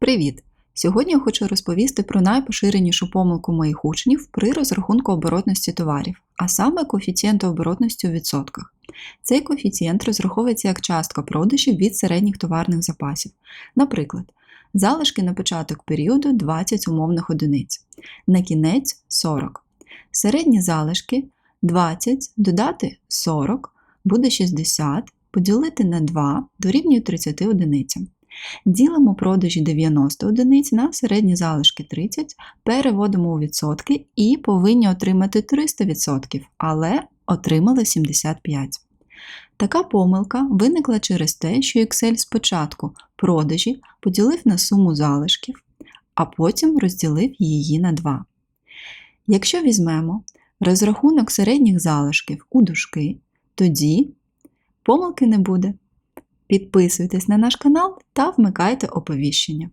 Привіт! Сьогодні я хочу розповісти про найпоширенішу помилку моїх учнів при розрахунку оборотності товарів, а саме коефіцієнту оборотності у відсотках. Цей коефіцієнт розраховується як частка продажів від середніх товарних запасів. Наприклад, залишки на початок періоду 20 умовних одиниць, на кінець 40. Середні залишки 20 додати 40 буде 60, поділити на 2 дорівнює 30 одиницям. Ділимо продажі 90 одиниць на середні залишки 30, переводимо у відсотки і повинні отримати 300%, але отримали 75. Така помилка виникла через те, що Excel спочатку продажі поділив на суму залишків, а потім розділив її на 2. Якщо візьмемо розрахунок середніх залишків у дужки, тоді помилки не буде. Підписуйтесь на наш канал та вмикайте оповіщення.